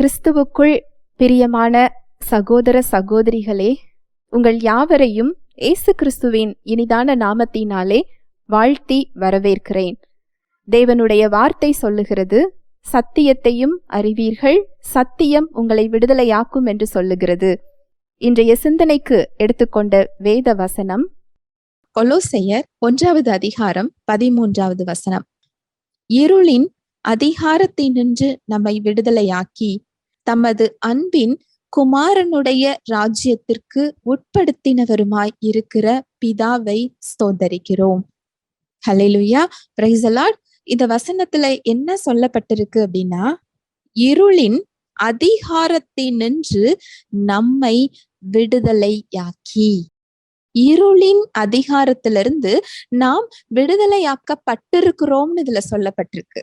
கிறிஸ்துவுக்குள் பிரியமான சகோதர சகோதரிகளே உங்கள் யாவரையும் இயேசு கிறிஸ்துவின் இனிதான நாமத்தினாலே வாழ்த்தி வரவேற்கிறேன். தேவனுடைய வார்த்தை சொல்லுகிறது சத்தியத்தையும் அறிவீர்கள் சத்தியம் உங்களை விடுதலையாக்கும் என்று சொல்லுகிறது. இன்றைய சிந்தனைக்கு எடுத்துக்கொண்ட வேத வசனம் கொலோசையர் ஒன்றாவது அதிகாரம் பதிமூன்றாவது வசனம். இருளின் அதிகாரத்தினின்று நம்மை விடுதலையாக்கி தமது அன்பின் குமாரனுடைய ராஜ்யத்திற்கு உட்படுத்தினவருமாய் இருக்கிற பிதாவை ஸ்தோதரிக்கிறோம் ஹலெலுயா பிரைசலாட் இந்த வசனத்துல என்ன சொல்லப்பட்டிருக்கு அப்படின்னா இருளின் அதிகாரத்தை நின்று நம்மை விடுதலையாக்கி. இருளின் அதிகாரத்திலிருந்து நாம் விடுதலையாக்கப்பட்டிருக்கிறோம்னு இதுல சொல்லப்பட்டிருக்கு.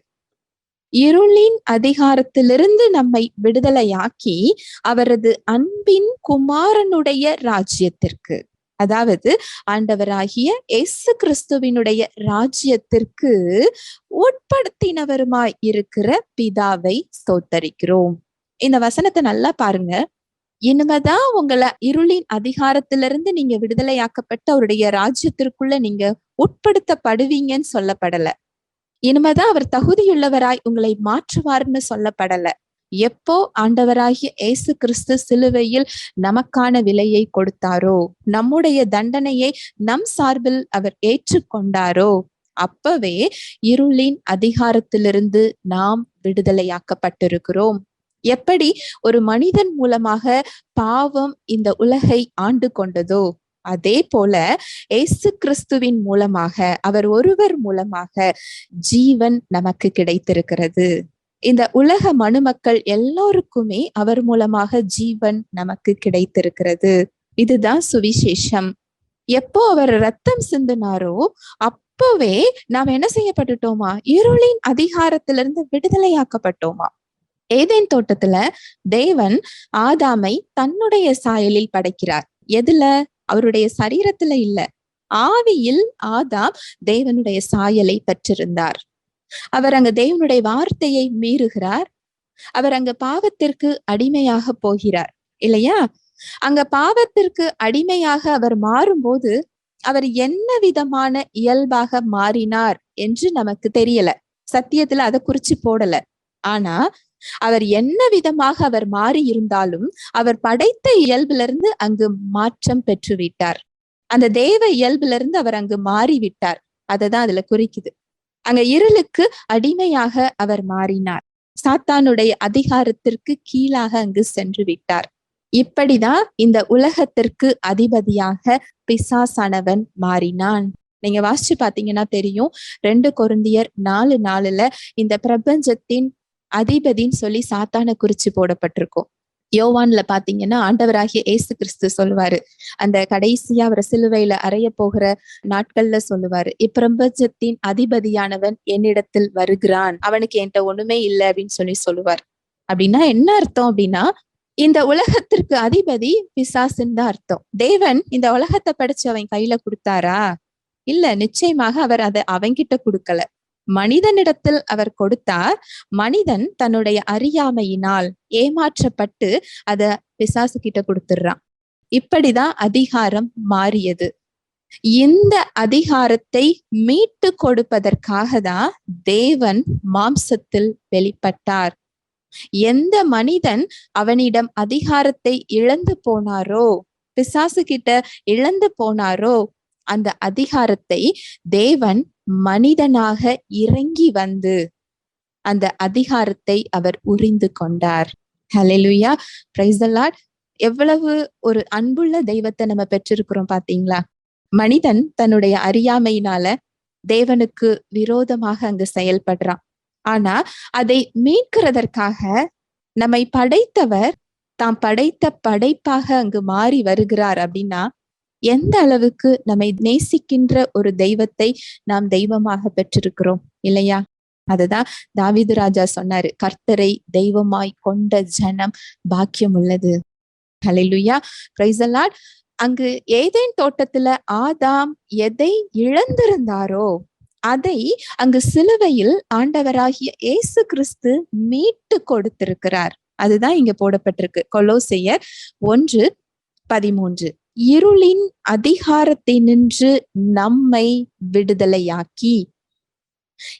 இருளின் அதிகாரத்திலிருந்து நம்மை விடுதலையாக்கி அவரது அன்பின் குமாரனுடைய ராஜ்யத்திற்கு. அதாவது ஆண்டவராகிய இயேசு கிறிஸ்துவினுடைய ராஜ்யத்திற்கு உட்படுத்தினவருமாய் இருக்கிற பிதாவை ஸ்தோத்தரிக்கிறோம். இந்த வசனத்தை நல்லா பாருங்க. இனிமேதான் உங்களை இருளின் அதிகாரத்திலிருந்து நீங்க விடுதலையாக்கப்பட்டு அவருடைய ராஜ்யத்திற்குள்ள நீங்க உட்படுத்தப்படுவீங்கன்னு சொல்லப்படல. இனிமேதான் அவர் தகுதியுள்ளவராய் உங்களை மாற்றுவார்னு சொல்லப்படல. எப்போ ஆண்டவராகிய இயேசு கிறிஸ்து சிலுவையில் நமக்கான விலையை கொடுத்தாரோ நம்முடைய தண்டனையை நம் சார்பில் அவர் ஏற்றுக்கொண்டாரோ அப்பவே இருளின் அதிகாரத்திலிருந்து நாம் விடுதலையாக்கப்பட்டிருக்கிறோம். எப்படி ஒரு மனிதன் மூலமாக பாவம் இந்த உலகை ஆண்டு கொண்டதோ அதே போல இயேசு கிறிஸ்துவின் மூலமாக அவர் ஒருவர் மூலமாக ஜீவன் நமக்கு கிடைத்திருக்கிறது. இந்த உலக மனுமக்கள் எல்லோருக்குமே அவர் மூலமாக ஜீவன் நமக்கு கிடைத்திருக்கிறது. இதுதான் சுவிசேஷம். எப்போ அவர் ரத்தம் சிந்தினாரோ அப்பவே நாம் என்ன செய்யப்பட்டுட்டோமா? இருளின் அதிகாரத்திலிருந்து விடுதலையாக்கப்பட்டோமா? ஏதேன் தோட்டத்துல தேவன் ஆதாமை தன்னுடைய சாயலில் படைக்கிறார். எதுல? அவருடைய சரீரத்துல இல்ல. ஆவியில் ஆதாம் தேவனுடைய சாயலை பெற்றிருந்தார். அவர் அங்க தேவனுடைய வார்த்தையை மீறுகிறார். அவர் அங்க பாவத்திற்கு அடிமையாக போகிறார். இல்லையா? அங்க பாவத்திற்கு அடிமையாக அவர் மாறும்போது அவர் என்ன விதமான இயல்பாக மாறினார் என்று நமக்கு தெரியல. சத்தியத்துல அதை குறிச்சு போடல. ஆனா அவர் என்ன விதமாக அவர் மாறி இருந்தாலும் அவர் படைத்த இயல்பிலிருந்து அங்கு மாற்றம் பெற்று விட்டார் அந்த தேவ இயல்பிலிருந்து அவர் அங்கு மாறிவிட்டார். அதைதான் அதுல குறிக்குது. அங்க இருளுக்கு அடிமையாக அவர் மாறினார். சாத்தானுடைய அதிகாரத்திற்கு கீழாக அங்கு சென்று விட்டார். இப்படிதான் இந்த உலகத்திற்கு அதிபதியாக பிசாசானவன் மாறினான். நீங்க வாசிச்சு பாத்தீங்கன்னா தெரியும். ரெண்டு கொருந்தியர் நாலு நாளுல இந்த பிரபஞ்சத்தின் அதிபதின்னு சொல்லி சாத்தான குறிச்சு போடப்பட்டிருக்கும். யோவான்ல பாத்தீங்கன்னா ஆண்டவராகிய ஏசு கிறிஸ்து சொல்லுவாரு. அந்த கடைசியா அவர் சிலுவையில அறைய போகிற நாட்கள்ல சொல்லுவாரு. இப்பிரபஞ்சத்தின் அதிபதியானவன் என்னிடத்தில் வருகிறான். அவனுக்கு என்கிட்ட ஒண்ணுமே இல்லை அப்படின்னு சொல்லி சொல்லுவார். அப்படின்னா என்ன அர்த்தம் அப்படின்னா இந்த உலகத்திற்கு அதிபதி பிசாசுன்னு தான் அர்த்தம். தேவன் இந்த உலகத்தை படிச்சு அவன் கையில கொடுத்தாரா? இல்ல நிச்சயமாக அவர் அதை அவங்கிட்ட கொடுக்கல. மனிதனிடத்தில் அவர் கொடுத்தார். மனிதன் தன்னுடைய அறியாமையினால் ஏமாற்றப்பட்டு அத பிசாசு கிட்ட கொடுத்துடுறான். இப்படிதான் அதிகாரம் மாறியது. இந்த அதிகாரத்தை மீட்டு கொடுப்பதற்காக தான் தேவன் மாம்சத்தில் வெளிப்பட்டார். எந்த மனிதன் அவனிடம் அதிகாரத்தை இழந்து போனாரோ பிசாசு கிட்ட இழந்து போனாரோ அந்த அதிகாரத்தை தேவன் மனிதனாக இறங்கி வந்து அந்த அதிகாரத்தை அவர் உறிந்து கொண்டார். ஹலெலுயா பிரைஸ் எவ்வளவு ஒரு அன்புள்ள தெய்வத்தை நம்ம பெற்றிருக்கிறோம் பாத்தீங்களா மனிதன் தன்னுடைய அறியாமையினால தேவனுக்கு விரோதமாக அங்கு செயல்படுறான். ஆனா அதை மீட்கிறதற்காக நம்மை படைத்தவர் தாம் படைத்த படைப்பாக அங்கு மாறி வருகிறார் அப்படின்னா எந்த அளவுக்கு நம்மை நேசிக்கின்ற ஒரு தெய்வத்தை நாம் தெய்வமாக பெற்றிருக்கிறோம் இல்லையா? அதுதான் தாவிது ராஜா சொன்னாரு கர்த்தரை தெய்வமாய் கொண்ட ஜனம் பாக்கியம் உள்ளது ஹலிலுயா பிரைசலாட் அங்கு ஏதேன் தோட்டத்துல ஆதாம் எதை இழந்திருந்தாரோ அதை அங்கு சிலுவையில் ஆண்டவராகிய இயேசு கிறிஸ்து மீட்டு கொடுத்திருக்கிறார். அதுதான் இங்க போடப்பட்டிருக்கு. கொலோசையர் ஒன்று பதிமூன்று. இருளின் அதிகாரத்தினின்று நம்மை விடுதலையாக்கி.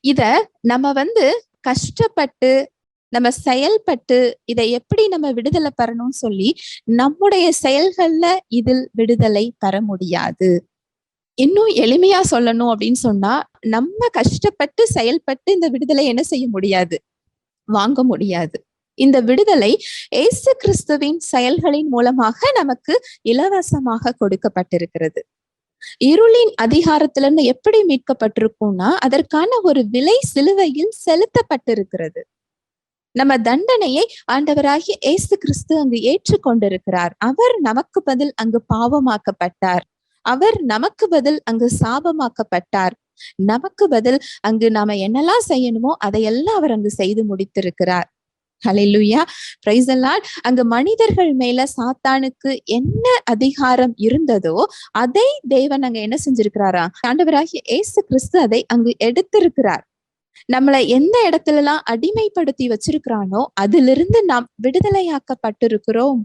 இத நம்ம வந்து கஷ்டப்பட்டு நம்ம செயல்பட்டு இதை எப்படி நம்ம விடுதலை பெறணும்னு சொல்லி நம்முடைய செயல்கள்ல இதில் விடுதலை பெற முடியாது. இன்னும் எளிமையா சொல்லணும் அப்படின்னு சொன்னா நம்ம கஷ்டப்பட்டு செயல்பட்டு இந்த விடுதலை என்ன செய்ய முடியாது? வாங்க முடியாது. இந்த விடுதலை ஏசு கிறிஸ்துவின் செயல்களின் மூலமாக நமக்கு இலவசமாக கொடுக்கப்பட்டிருக்கிறது. இருளின் அதிகாரத்திலிருந்து எப்படி மீட்கப்பட்டிருக்கும்னா அதற்கான ஒரு விலை சிலுவையில் செலுத்தப்பட்டிருக்கிறது. நம்ம தண்டனையை ஆண்டவராகிய ஏசு கிறிஸ்து அங்கு ஏற்றுக்கொண்டிருக்கிறார். அவர் நமக்கு பதில் அங்கு பாவமாக்கப்பட்டார். அவர் நமக்கு பதில் அங்கு சாபமாக்கப்பட்டார். நமக்கு பதில் அங்கு நாம என்னெல்லாம் செய்யணுமோ அதையெல்லாம் அவர் அங்கு செய்து முடித்திருக்கிறார். ஹலெல்லுயா பிரைஸ் அங்கு மனிதர்கள் மேல சாத்தானுக்கு என்ன அதிகாரம் இருந்ததோ அதை தேவன் அங்க என்ன செஞ்சிருக்கிறாரா? ஆண்டவராகிய ஏசு கிறிஸ்து அதை அங்கு எடுத்திருக்கிறார். நம்மளை எந்த இடத்துல எல்லாம் அடிமைப்படுத்தி வச்சிருக்கிறானோ அதிலிருந்து நாம் விடுதலையாக்கப்பட்டிருக்கிறோம்.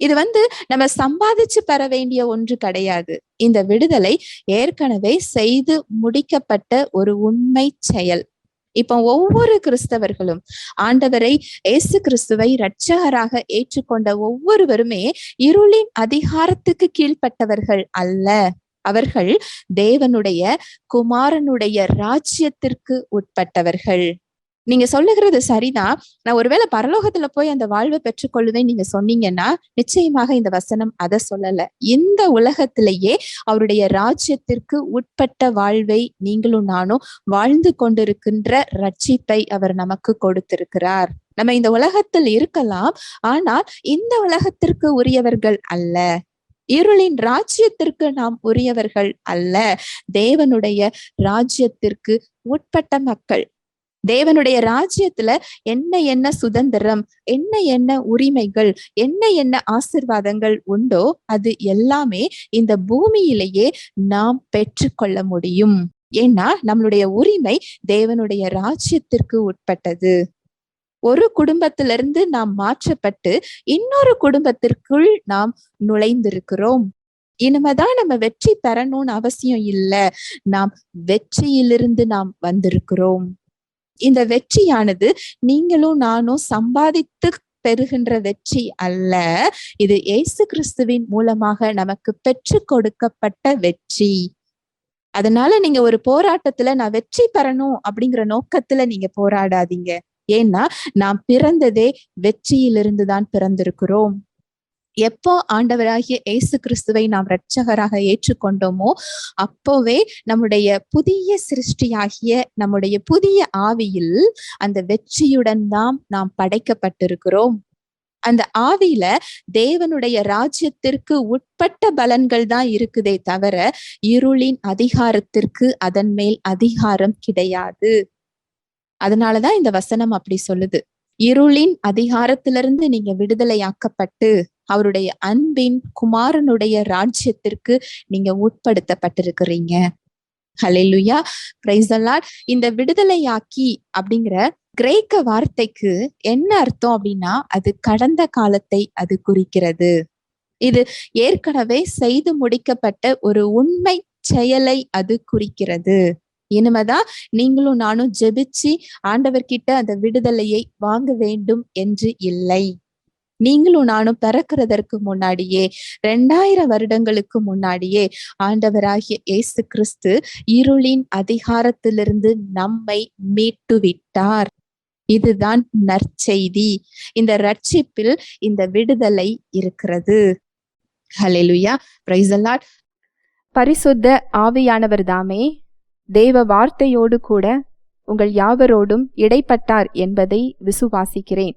இது வந்து நம்ம சம்பாதிச்சு பெற வேண்டிய ஒன்று கிடையாது. இந்த விடுதலை ஏற்கனவே செய்து முடிக்கப்பட்ட ஒரு உண்மை செயல். இப்போ ஒவ்வொரு கிறிஸ்தவர்களும் ஆண்டவரை இயேசு கிறிஸ்துவை இரட்சகராக ஏற்றுக்கொண்ட ஒவ்வொருவருமே இருளின் அதிகாரத்துக்கு கீழ்ப்பட்டவர்கள் அல்ல. அவர்கள் தேவனுடைய குமாரனுடைய ராஜ்யத்திற்கு உட்பட்டவர்கள். நீங்க சொல்லுகிறது சரிதான் நான் ஒருவேளை பரலோகத்துல போய் அந்த வாழ்வை பெற்றுக்கொள்ளுவேன் நீங்க சொன்னீங்கன்னா நிச்சயமாக இந்த வசனம் அதை சொல்லல. இந்த உலகத்திலேயே அவருடைய ராஜ்யத்திற்கு உட்பட்ட வாழ்வை நீங்களும் நானும் வாழ்ந்து கொண்டிருக்கின்ற ரட்சிப்பை அவர் நமக்கு கொடுத்திருக்கிறார். நம்ம இந்த உலகத்தில் இருக்கலாம் ஆனால் இந்த உலகத்திற்கு உரியவர்கள் அல்ல. இருளின் ராஜ்யத்திற்கு நாம் உரியவர்கள் அல்ல. தேவனுடைய ராஜ்யத்திற்கு உட்பட்ட மக்கள் தேவனுடைய ராஜ்யத்துல என்ன என்ன சுதந்திரம் என்ன என்ன உரிமைகள் என்ன என்ன ஆசிர்வாதங்கள் உண்டோ அது எல்லாமே இந்த பூமியிலேயே நாம் பெற்றுக்கொள்ள முடியும். ஏன்னா நம்மளுடைய உரிமை தேவனுடைய ராஜ்யத்திற்கு உட்பட்டது. ஒரு குடும்பத்திலிருந்து நாம் மாற்றப்பட்டு இன்னொரு குடும்பத்திற்குள் நாம் நுழைந்திருக்கிறோம். இனிமேதான் நம்ம வெற்றி பெறணும்னு அவசியம் இல்லை. நாம் வெற்றியிலிருந்து நாம் வந்திருக்கிறோம். இந்த வெற்றியானது நீங்களும் நானும் சம்பாதித்து பெறுகின்ற வெற்றி அல்ல. இது இயேசு கிறிஸ்துவின் மூலமாக நமக்கு பெற்று கொடுக்கப்பட்ட வெற்றி. அதனால நீங்க ஒரு போராட்டத்துல நான் வெற்றி பெறணும் அப்படிங்கிற நோக்கத்துல நீங்க போராடாதீங்க. ஏன்னா நாம் பிறந்ததே வெற்றியிலிருந்து தான் பிறந்திருக்கிறோம். எப்போ ஆண்டவராகிய இயேசு கிறிஸ்துவை நாம் இரட்சகராக ஏற்றுக்கொண்டோமோ அப்போவே நம்முடைய புதிய சிருஷ்டியாகிய நம்முடைய புதிய ஆவியில் அந்த வெற்றியுடன் தான் நாம் படைக்கப்பட்டிருக்கிறோம். அந்த ஆவியில தேவனுடைய ராஜ்யத்திற்கு உட்பட்ட பலன்கள் தான் இருக்குதே தவிர இருளின் அதிகாரத்திற்கு அதன் மேல் அதிகாரம் கிடையாது. அதனாலதான் இந்த வசனம் அப்படி சொல்லுது. இருளின் அதிகாரத்திலிருந்து நீங்க விடுதலையாக்கப்பட்டு அவருடைய அன்பின் குமாரனுடைய ராஜ்யத்திற்கு நீங்க உட்படுத்தப்பட்டிருக்கிறீங்க. ஹலெலுயா பிரைசல்லாட் இந்த விடுதலையாக்கி அப்படிங்கிற கிரேக்க வார்த்தைக்கு என்ன அர்த்தம் அப்படின்னா அது கடந்த காலத்தை அது குறிக்கிறது. இது ஏற்கனவே செய்து முடிக்கப்பட்ட ஒரு உண்மை செயலை அது குறிக்கிறது. இனிமேதான் நீங்களும் நானும் ஜெபிச்சு ஆண்டவர்கிட்ட அந்த விடுதலையை வாங்க வேண்டும் என்று இல்லை. நீங்களும் நானும் பிறக்கிறதற்கு முன்னாடியே ரெண்டாயிரம் வருடங்களுக்கு முன்னாடியே ஆண்டவராகிய இயேசு கிறிஸ்து இருளின் அதிகாரத்திலிருந்து நம்மை மீட்டு விட்டார் இதுதான் நற்செய்தி. இந்த ரட்சிப்பில் இந்த விடுதலை இருக்கிறது. ஹலெலுயா பிரைஸ் பரிசுத்த ஆவியானவர் தாமே தேவ வார்த்தையோடு கூட உங்கள் யாவரோடும் இடைப்பட்டார் என்பதை விசுவாசிக்கிறேன்.